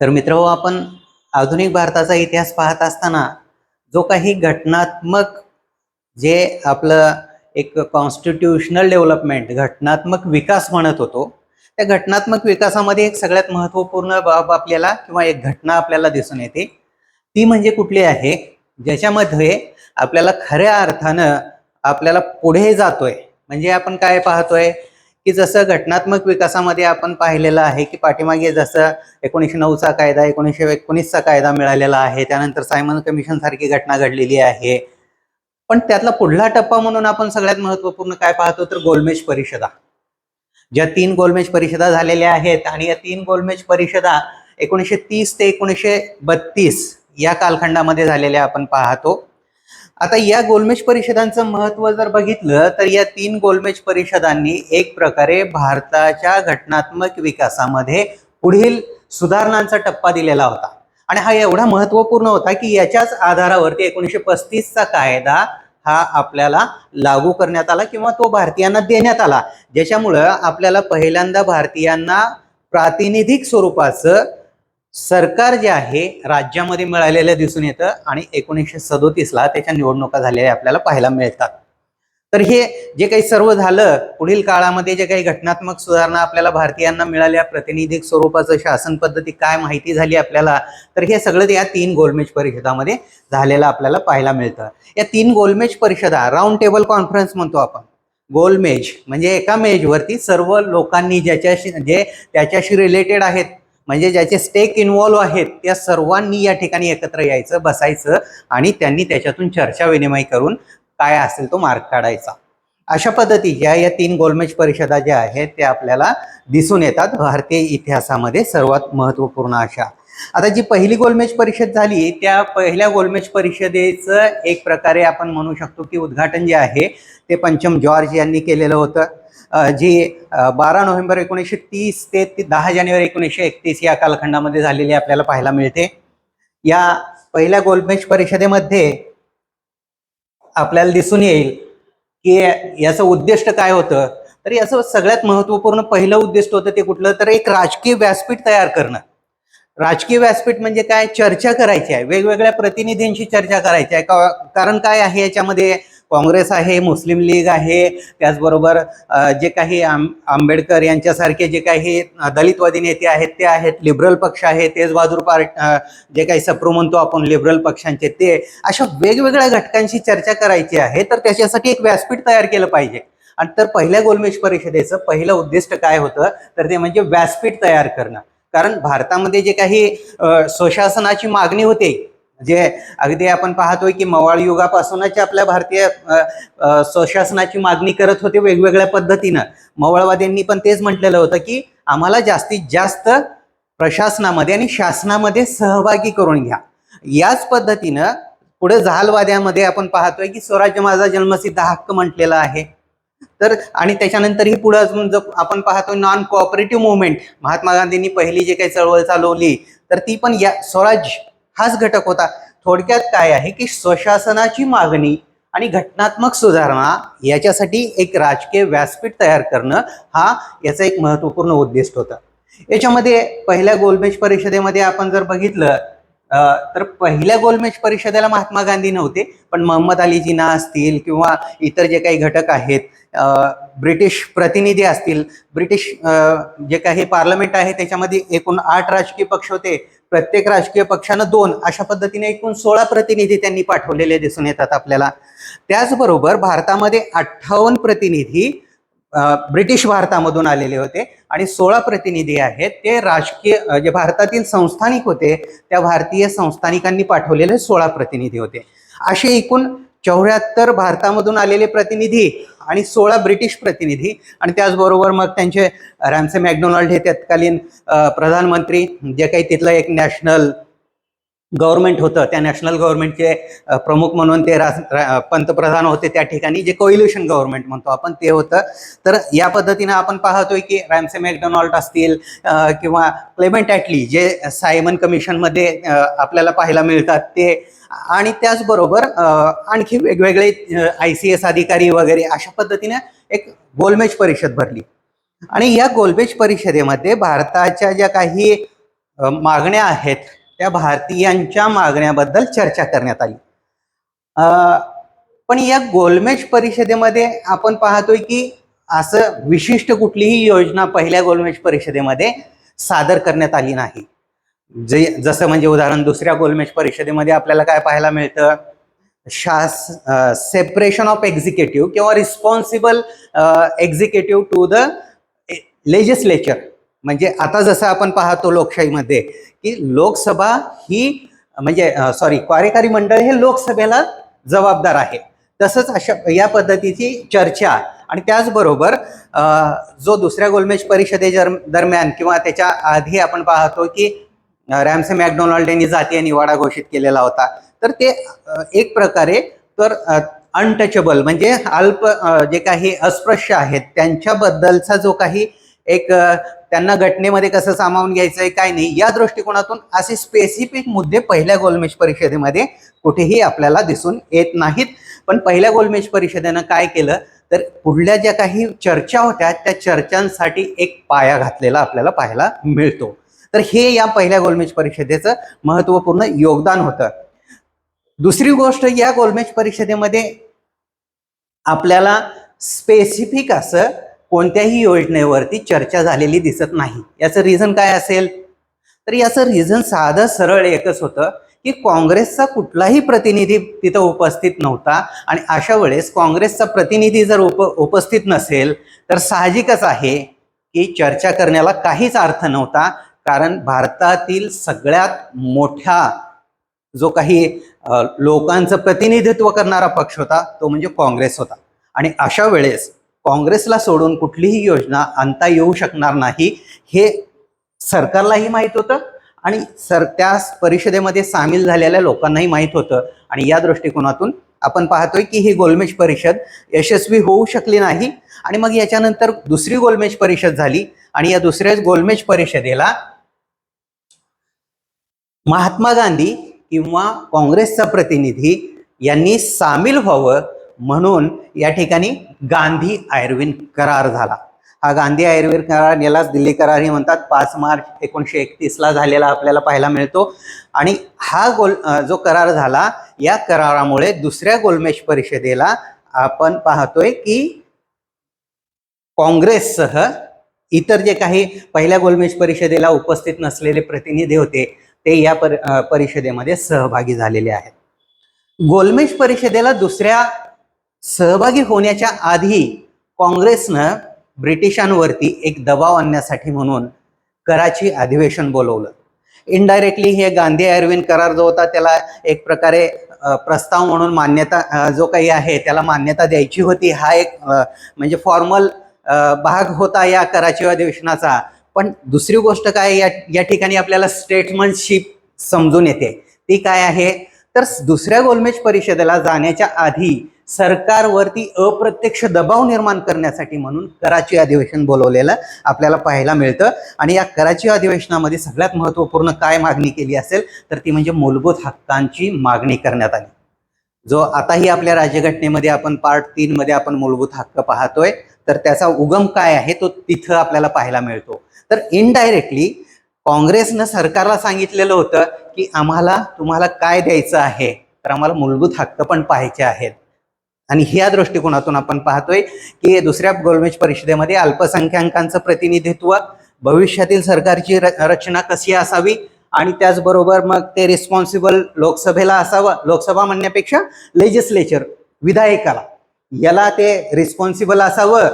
तर मित्र आपण आधुनिक भारताचा इतिहास पाहत असताना जो काही घटनात्मक जे आपलं एक कॉन्स्टिट्युशनल डेव्हलपमेंट घटनात्मक विकास म्हणत होतो त्या घटनात्मक विकासामध्ये एक सगळ्यात महत्त्वपूर्ण बाब आपल्याला किंवा एक घटना आपल्याला दिसून येते. ती म्हणजे कुठली आहे? ज्याच्यामध्ये आपल्याला खऱ्या अर्थानं आपल्याला पुढे जातोय. म्हणजे आपण काय पाहतोय? की जसं घटनात्मक विकासामध्ये आपण पाहिलेलं आहे की पाठीमागे जसं एकोणीसशे नऊचा कायदा एकोणीसशे एकोणीसचा कायदा मिळालेला आहे त्यानंतर सायमन कमिशन सारखी घटना घडलेली आहे. पण त्यातला पुढला टप्पा म्हणून आपण सगळ्यात महत्त्वपूर्ण काय पाहतो तर गोलमेज परिषदा. ज्या तीन गोलमेज परिषदा झालेल्या आहेत आणि या तीन गोलमेज परिषदा एकोणीसशे तीस ते एकोणीसशे बत्तीस या कालखंडामध्ये झालेल्या आपण पाहतो. आता या गोलमेज परिषदांचं महत्त्व जर बघितलं तर या तीन गोलमेज परिषदांनी एक प्रकारे भारताच्या घटनात्मक विकासामध्ये पुढील सुधारणांचा टप्पा दिलेला होता. आणि हा एवढा महत्त्वपूर्ण होता की याच्याच आधारावरती एकोणीसशे पस्तीसचा कायदा हा आपल्याला लागू करण्यात आला किंवा तो भारतीयांना देण्यात आला ज्याच्यामुळं आपल्याला पहिल्यांदा भारतीयांना प्रातिनिधिक स्वरूपाचं सरकार जे आहे राज्यामध्ये मिळालेलं दिसून येतं आणि एकोणीसशे सदोतीसला त्याच्या निवडणुका झालेल्या आपल्याला पाहायला मिळतात. तर हे जे काही सर्व झालं पुढील काळामध्ये जे काही घटनात्मक सुधारणा आपल्याला भारतीयांना मिळाल्या प्रतिनिधिक स्वरूपाचं शासन पद्धती काय माहिती झाली आपल्याला तर हे सगळं या तीन गोलमेज परिषदामध्ये झालेलं आपल्याला पाहायला मिळतं. या तीन गोलमेज परिषदा राऊंड टेबल कॉन्फरन्स म्हणतो आपण. गोलमेज म्हणजे एका मेजवरती सर्व लोकांनी ज्याच्याशी जे त्याच्याशी रिलेटेड आहेत म्हणजे ज्याचे स्टेक इन्व्हॉल्व्ह आहेत त्या सर्वांनी या ठिकाणी एकत्र यायचं बसायचं आणि त्यांनी त्याच्यातून चर्चा विनिमय करून काय असेल तो मार्ग काढायचा. अशा पद्धतीच्या या तीन गोलमेज परिषदा ज्या आहेत त्या आपल्याला दिसून येतात भारतीय इतिहासामध्ये सर्वात महत्त्वपूर्ण अशा. आता जी पहिली गोलमेज परिषद झाली त्या पहिल्या गोलमेज परिषदेचं एक प्रकारे आपण म्हणू शकतो की उद्घाटन जे आहे ते पंचम जॉर्ज यांनी केलेलं होतं. जी बारा नोव्हेंबर एकोणीसशे तीस ते दहा जानेवारी एकोणीसशे एकतीस या कालखंडामध्ये झालेली आपल्याला पाहायला मिळते. या पहिल्या गोलमेज परिषदेमध्ये आपल्याला दिसून येईल की याचं उद्दिष्ट काय होतं. तर याचं सगळ्यात महत्त्वपूर्ण पहिलं उद्दिष्ट होतं ते कुठलं? तर एक राजकीय व्यासपीठ तयार करणं. राजकीय व्यासपीठ म्हणजे काय? चर्चा करायची आहे. वेगवेगळ्या प्रतिनिधींशी चर्चा करायची आहे. कारण काय आहे याच्यामध्ये? काँग्रेस आहे मुस्लिम लीग आहे त्याचबरोबर जे काही आंब- आंबेडकर यांच्यासारखे जे काही दलितवादी नेते आहेत ते आहेत लिबरल पक्ष आहे तेज बहादूर पार्ट जे काही सप्रू म्हणतो आपण लिबरल पक्षांचे ते अशा वेगवेगळ्या घटकांशी चर्चा करायची आहे तर त्याच्यासाठी एक व्यासपीठ तयार केलं पाहिजे. आणि तर पहिल्या गोलमेज परिषदेचं पहिलं उद्दिष्ट काय होतं तर ते म्हणजे व्यासपीठ तयार करणं. कारण भारतामध्ये जे काही स्वशासनाची मागणी होते जे अगदी आपण पाहतोय की मवाळ युगापासूनच आपल्या भारतीय स्वशासनाची मागणी करत होते वेगवेगळ्या पद्धतीनं. मवाळवाद्यांनी पण तेच म्हटलेलं होतं की आम्हाला जास्तीत जास्त प्रशासनामध्ये आणि शासनामध्ये सहभागी करून घ्या. याच पद्धतीनं पुढे जहालवाद्यामध्ये आपण पाहतोय की स्वराज्य माझा जन्मसिद्ध हक्क म्हटलेला आहे. तर आणि त्याच्यानंतरही पुढे अजून जर आपण पाहतो नॉन कोऑपरेटिव्ह मुवमेंट महात्मा गांधींनी पहिली जे काही चळवळ चालवली तर ती पण या स्वराज्य हाच घटक होता. थोडक्यात काय आहे की स्वशासनाची मागणी आणि घटनात्मक सुधारणा याच्यासाठी एक राजकीय व्यासपीठ तयार करणं हा याचा एक महत्त्वपूर्ण उद्दिष्ट होता. याच्यामध्ये पहिल्या गोलमेज परिषदेमध्ये आपण जर बघितलं तर पहिल्या गोलमेज परिषदेला महात्मा गांधी नव्हते पण मोहम्मद अली जिना असतील किंवा इतर जे काही घटक आहेत ब्रिटिश प्रतिनिधी असतील ब्रिटिश जे काही पार्लमेंट आहे त्याच्यामध्ये एकूण आठ राजकीय पक्ष होते. प्रत्येक राजकीय पक्षानं दोन अशा पद्धतीने एकूण सोळा प्रतिनिधी त्यांनी पाठवलेले दिसून येतात आपल्याला. त्याचबरोबर भारतामध्ये अठ्ठावन्न प्रतिनिधी ब्रिटिश भारतामधून आलेले होते आणि सोळा प्रतिनिधी आहेत. ते राजकीय जे भारतातील संस्थानिक होते त्या भारतीय संस्थानिकांनी पाठवलेले सोळा प्रतिनिधी होते. असे एकूण चौऱ्याहत्तर भारतामधून आलेले प्रतिनिधी आणि सोळा ब्रिटिश प्रतिनिधी. आणि त्याचबरोबर मग त्यांचे रॅमसे मॅकडोनाल्ड हे तत्कालीन प्रधानमंत्री जे काही तिथलं एक नॅशनल गव्हर्नमेंट होतं त्या नॅशनल गव्हर्नमेंटचे प्रमुख म्हणून ते राज रा- पंतप्रधान होते त्या ठिकाणी जे कोइल्युशन गव्हर्नमेंट म्हणतो आपण ते होतं. तर या पद्धतीनं आपण पाहतोय की रॅमसे मॅकडोनाल्ड असतील किंवा क्लेमेंट ॲटली जे सायमन कमिशनमध्ये आपल्याला पाहायला मिळतात ते आणि त्याचबरोबर आणखी वेगवेगळे आय सी एस अधिकारी वगैरे अशा पद्धतीने एक गोलमेज परिषद भरली. आणि या गोलमेज परिषदेमध्ये भारताच्या ज्या काही मागण्या आहेत त्या भारतीयांच्या मागण्याबद्दल चर्चा करण्यात आली. पण या गोलमेज परिषदेमध्ये आपण पाहतोय की असं विशिष्ट कुठलीही योजना पहिल्या गोलमेज परिषदेमध्ये सादर करण्यात आली नाही. जे जसं म्हणजे उदाहरण दुसऱ्या गोलमेज परिषदेमध्ये आपल्याला काय पाहायला मिळतं? शास सेपरेशन ऑफ एक्झिक्युटिव्ह किंवा responsible executive to the legislature म्हणजे आता जसं आपण पाहतो लोकशाहीमध्ये की लोकसभा ही म्हणजे सॉरी कार्यकारी मंडळ हे लोकसभेला जबाबदार आहे. तसंच अशा या पद्धतीची चर्चा. आणि त्याचबरोबर जो दुसऱ्या गोलमेज परिषदे दरम्यान किंवा त्याच्या आधी आपण पाहतो की रॅमसे मॅकडोनाल्ड यांनी जातीय निवाडा घोषित केलेला होता. तर ते एक प्रकारे तर अनटचेबल म्हणजे अल्प जे काही अस्पृश्य आहेत त्यांच्याबद्दलचा जो काही एक त्यांना घटनेमध्ये कसं सामावून घ्यायचं आहे काय नाही या दृष्टिकोनातून असे स्पेसिफिक मुद्दे पहिल्या गोलमेज परिषदेमध्ये कुठेही आपल्याला दिसून येत नाहीत. पण पहिल्या गोलमेज परिषदेनं काय केलं तर पुढल्या ज्या काही चर्चा होत्या त्या चर्चांसाठी एक पाया घातलेला आपल्याला पाहायला मिळतो. तर हे या पहिल्या गोलमेज परिषदेचं महत्त्वपूर्ण योगदान होतं. दुसरी गोष्ट या गोलमेज परिषदेमध्ये आपल्याला स्पेसिफिक असं कोणत्याही योजनेवरती चर्चा झालेली दिसत नाही. याचं रिझन काय असेल? तर याचं रिझन साधं सरळ एकच होतं की काँग्रेसचा कुठलाही प्रतिनिधी तिथं उपस्थित नव्हता आणि अशा वेळेस काँग्रेसचा प्रतिनिधी जर उप उपस्थित नसेल तर साहजिकच आहे की चर्चा करण्याला काहीच अर्थ नव्हता कारण भारतातील सगळ्यात मोठ्या जो काही लोकांचं प्रतिनिधित्व करणारा पक्ष होता तो म्हणजे काँग्रेस होता. आणि अशा वेळेस काँग्रेसला सोडून कुठलीही योजना आणता येऊ शकणार नाही हे सरकारलाही माहीत होतं आणि सर त्या परिषदेमध्ये सामील झालेल्या लोकांनाही माहीत होतं. आणि या दृष्टिकोनातून आपण पाहतोय की ही गोलमेज परिषद यशस्वी होऊ शकली नाही. आणि मग याच्यानंतर दुसरी गोलमेज परिषद झाली आणि या दुसऱ्या गोलमेज परिषदेला महात्मा गांधी किंवा काँग्रेसचा प्रतिनिधी यांनी सामील व्हावं म्हणून या ठिकाणी गांधी आयुर्वेद करार झाला. हा गांधी आयुर्वेद करार यालाच दिल्ली करार हे म्हणतात. पाच मार्च एकोणीसशे एकतीसला झालेला आपल्याला पाहायला मिळतो. आणि हा गोल जो करार झाला या करारामुळे दुसऱ्या गोलमेज परिषदेला आपण पाहतोय की काँग्रेससह इतर जे काही पहिल्या गोलमेज परिषदेला उपस्थित नसलेले प्रतिनिधी होते ते या पर परिषदेमध्ये सहभागी झालेले आहेत. गोलमेज परिषदेला दुसऱ्या सहभागी होण्याच्या आधी काँग्रेसनं ब्रिटिशांवरती एक दबाव आणण्यासाठी म्हणून कराची अधिवेशन बोलवलं. इनडायरेक्टली हे गांधी अरविंद करार जो होता त्याला एक प्रकारे प्रस्ताव म्हणून मान्यता जो काही आहे त्याला मान्यता द्यायची होती. हा एक म्हणजे फॉर्मल भाग होता या कराची अधिवेशनाचा. पण दुसरी गोष्ट काय या या ठिकाणी आपल्याला स्टेटमेंटशिप समजून येते. ती काय आहे? तर दुसऱ्या गोलमेज परिषदेला जाण्याच्या आधी सरकारवरती अप्रत्यक्ष दबाव निर्माण करण्यासाठी म्हणून कराची अधिवेशन बोलवलेलं आपल्याला पाहायला मिळतं. आणि या कराची अधिवेशनामध्ये सगळ्यात महत्त्वपूर्ण काय मागणी केली असेल? तर ती म्हणजे मूलभूत हक्कांची मागणी करण्यात आली. जो आताही आपल्या राज्यघटनेमध्ये आपण पार्ट तीनमध्ये आपण मूलभूत हक्क पाहतोय तर त्याचा उगम काय आहे? तो तिथं आपल्याला पाहायला मिळतो. तर इनडायरेक्टली काँग्रेसनं सरकारला सांगितलेलं होतं की आम्हाला तुम्हाला काय द्यायचं आहे? तर आम्हाला मूलभूत हक्क पण पाहायचे आहेत. आणि ह्या दृष्टिकोनातून आपण पाहतोय की दुसऱ्या गोलमेज परिषदेमध्ये अल्पसंख्याकांचं प्रतिनिधित्व भविष्यातील सरकारची र- रचना कशी असावी? आणि त्याचबरोबर मग ते रिस्पॉन्सिबल लोकसभेला असावं लोकसभा म्हणण्यापेक्षा लेजिस्लेचर विधायकाला याला ते रिस्पॉन्सिबल असावं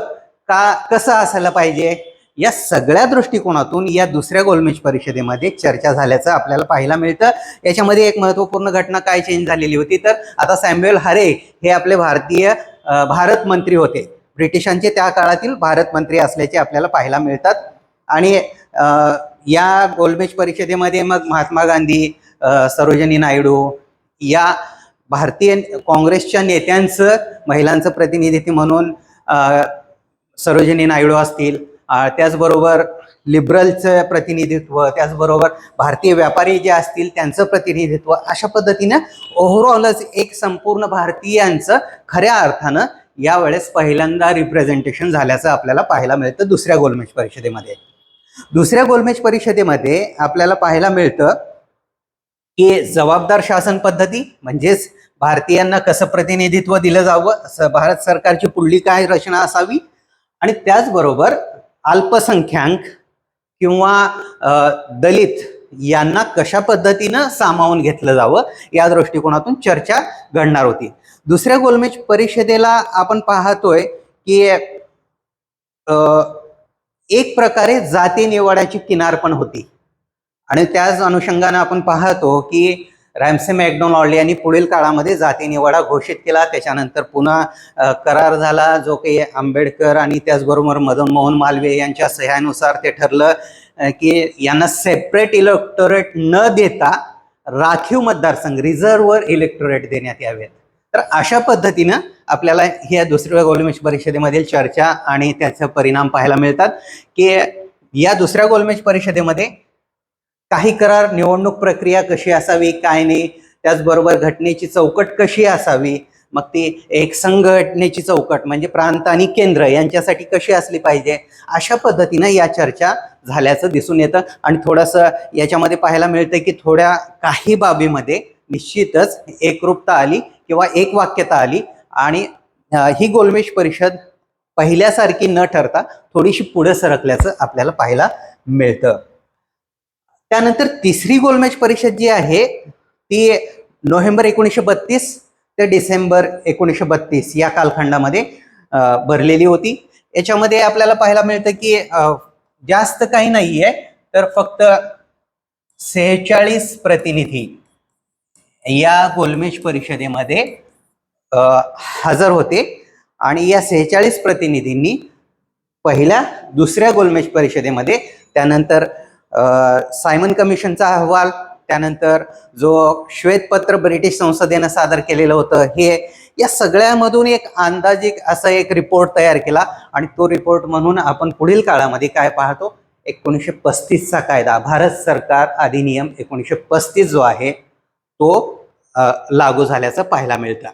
का कसं असायला पाहिजे? या सगळ्या दृष्टिकोनातून या दुसऱ्या गोलमेज परिषदेमध्ये चर्चा झाल्याचं आपल्याला पाहायला मिळतं. याच्यामध्ये एक महत्त्वपूर्ण घटना काय चेंज झालेली होती? तर आता सॅम्युएल हरे हे आपले भारतीय भारत मंत्री होते. ब्रिटिशांचे त्या काळातील भारत मंत्री असल्याचे आपल्याला पाहायला मिळतात. आणि या गोलमेज परिषदेमध्ये मग महात्मा गांधी सरोजनी नायडू या भारतीय काँग्रेसच्या नेत्यांचं महिलांचं प्रतिनिधित्व म्हणून सरोजनी नायडू असतील त्याचबरोबर लिबरलचं प्रतिनिधित्व त्याचबरोबर भारतीय व्यापारी जे असतील त्यांचं प्रतिनिधित्व अशा पद्धतीनं ओव्हरऑलच एक संपूर्ण भारतीयांचं खऱ्या अर्थानं यावेळेस पहिल्यांदा रिप्रेझेंटेशन झाल्याचं आपल्याला पाहायला मिळतं दुसऱ्या गोलमेज परिषदेमध्ये. दुसऱ्या गोलमेज परिषदेमध्ये आपल्याला पाहायला मिळतं की जबाबदार शासन पद्धती म्हणजेच भारतीयांना कसं प्रतिनिधित्व दिलं जावं भारत सरकारची पुढली काय रचना असावी आणि त्याचबरोबर अल्पसंख्याक किंवा दलित यांना कशा पद्धतीनं सामावून घेतलं जावं या दृष्टिकोनातून चर्चा घडणार होती. दुसऱ्या गोलमेज परिषदेला आपण पाहतोय की एक प्रकारे जाती निवाड्याची किनार पण होती. आणि त्याच अनुषंगानं आपण पाहतो की रॅमसे मॅकडोनॉल्ड यांनी पुढील काळामध्ये जाती निवाडा घोषित केला. त्याच्यानंतर पुन्हा करार झाला जो काही आंबेडकर आणि त्याचबरोबर मदन मोहन मालवीय यांच्या सह्यानुसार ते ठरलं की यांना सेपरेट इलेक्टोरेट न देता राखीव मतदारसंघ रिझर्व्हवर इलेक्टोरेट देण्यात यावेत. तर अशा पद्धतीनं आपल्याला ह्या दुसऱ्या गोलमेज परिषदेमधील चर्चा आणि त्याचे परिणाम पाहायला मिळतात की या दुसऱ्या गोलमेज परिषदेमध्ये काही करार निवडणूक प्रक्रिया कशी असावी काय नाही त्याचबरोबर घटनेची चौकट कशी असावी मग ती एक संघटनेची चौकट म्हणजे प्रांत आणि केंद्र यांच्यासाठी कशी असली पाहिजे अशा पद्धतीनं या चर्चा झाल्याचं दिसून येतं. आणि थोडंसं याच्यामध्ये पाहायला मिळतं की थोड्या काही बाबीमध्ये निश्चितच एकरूपता आली किंवा एक वाक्यता आली. आणि ही गोलमेज परिषद पहिल्यासारखी न ठरता थोडीशी पुढे सरकल्याचं आपल्याला पाहायला मिळतं. त्यानंतर तिसरी गोलमेज परिषद जी आहे ती नोव्हेंबर एकोणीसशे बत्तीस ते डिसेंबर एकोणीसशे बत्तीस या कालखंडामध्ये भरलेली होती. याच्यामध्ये आपल्याला पाहायला मिळतं की जास्त काही नाही आहे तर फक्त सेहेचाळीस प्रतिनिधी या गोलमेज परिषदेमध्ये हजर होते. आणि या सेहेचाळीस प्रतिनिधींनी पहिल्या दुसऱ्या गोलमेज परिषदेमध्ये त्यानंतर सायमन कमिशनचा अहवाल त्यानंतर जो श्वेतपत्र ब्रिटिश संसदेनं सादर केलेलं होतं हे या सगळ्यामधून एक अंदाजिक असा एक रिपोर्ट तयार केला आणि तो रिपोर्ट म्हणून आपण पुढील काळामध्ये काय पाहतो? एकोणीसशे पस्तीसचा कायदा भारत सरकार अधिनियम एकोणीसशे पस्तीस जो आहे तो लागू झाल्याचं पाहायला मिळतं.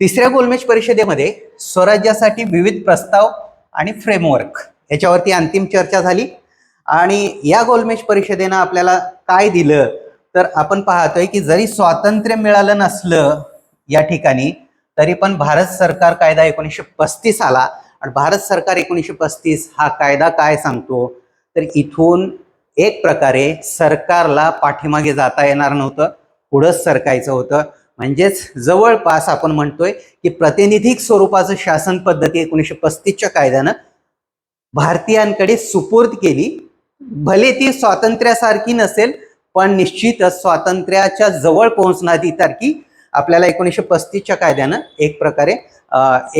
तिसऱ्या गोलमेज परिषदेमध्ये स्वराज्यासाठी विविध प्रस्ताव आणि फ्रेमवर्क याच्यावरती अंतिम चर्चा झाली. आणि या गोलमेज परिषदेनं आपल्याला काय दिलं? तर आपण पाहतोय की जरी स्वातंत्र्य मिळालं नसलं या ठिकाणी तरी पण भारत सरकार कायदा एकोणीसशे पस्तीस आला. आणि भारत सरकार एकोणीसशे पस्तीस हा कायदा काय सांगतो? तर इथून एक प्रकारे सरकारला पाठीमागे जाता येणार नव्हतं पुढंच सरकायचं होतं. म्हणजेच जवळपास आपण म्हणतोय की प्रातिनिधिक स्वरूपाचं शासन पद्धती एकोणीसशे पस्तीसच्या कायद्यानं भारतीयांकडे सुपूर्द केली. भले ती स्वातंत्र्यासारखी नसेल पण निश्चितच स्वातंत्र्याच्या जवळ पोहोचणारी तारखी आपल्याला एकोणीसशे पस्तीसच्या कायद्यानं एक प्रकारे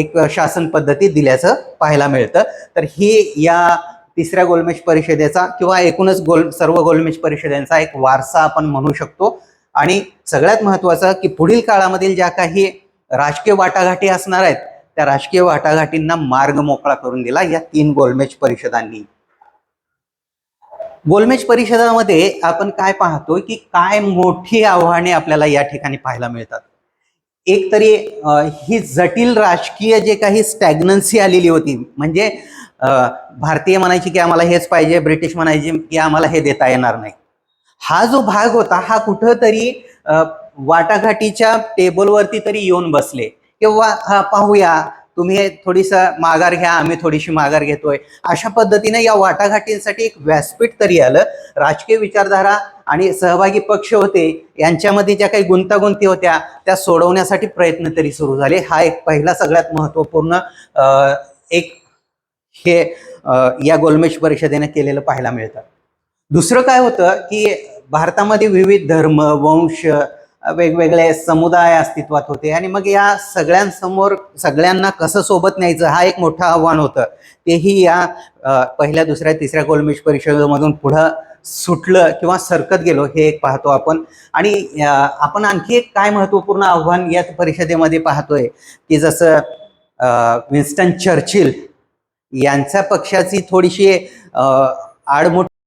एक शासन पद्धती दिल्याचं पाहायला मिळतं. तर ही या तिसऱ्या गोलमेज परिषदेचा किंवा एकूणच गोल सर्व गोलमेज परिषदेचा एक वारसा आपण म्हणू शकतो. आणि सगळ्यात महत्वाचं की पुढील काळामधील ज्या काही राजकीय वाटाघाटी असणार आहेत त्या राजकीय वाटाघाटींना मार्ग मोकळा करून दिला या तीन गोलमेज परिषदांनी. गोलमेज परिषदामध्ये आपण काय पाहतो की काय मोठी आव्हाने आपल्याला या ठिकाणी पाहायला मिळतात. एक तरी ही जटिल राजकीय जे काही स्टॅग्नन्सी आलेली होती म्हणजे भारतीय म्हणायची की आम्हाला हेच पाहिजे ब्रिटिश म्हणायची की आम्हाला हे देता येणार नाही. हा जो भाग होता हा कुठंतरी वाटाघाटीच्या टेबलवरती तरी येऊन बसले. किंवा हा पाहूया तुम्ही थोडीसं माघार घ्या आम्ही थोडीशी माघार घेतोय. अशा पद्धतीने या वाटाघाटींसाठी एक व्यासपीठ तरी आलं. राजकीय विचारधारा आणि सहभागी पक्ष होते यांच्यामध्ये ज्या काही गुंतागुंती होत्या त्या सोडवण्यासाठी प्रयत्न तरी सुरू झाले. हा एक पहिला सगळ्यात महत्त्वपूर्ण एक हे या गोलमेज परिषदेने केलेलं पाहायला मिळतं. दुसरं काय होतं की भारतामध्ये विविध धर्म वंश वेगवेगळे समुदाय अस्तित्वात होते. आणि मग या सगळ्यांसमोर सगळ्यांना कसं सोबत न्यायचं हा एक मोठं आव्हान होतं. तेही या पहिल्या दुसऱ्या तिसऱ्या गोलमेज परिषदेमधून पुढं सुटलं किंवा सरकत गेलो हे एक पाहतो आपण. आणि आपण आणखी एक काय महत्त्वपूर्ण आव्हान या परिषदेमध्ये पाहतोय की जसं विन्स्टन चर्चिल यांच्या पक्षाची थोडीशी अ, आडमुठ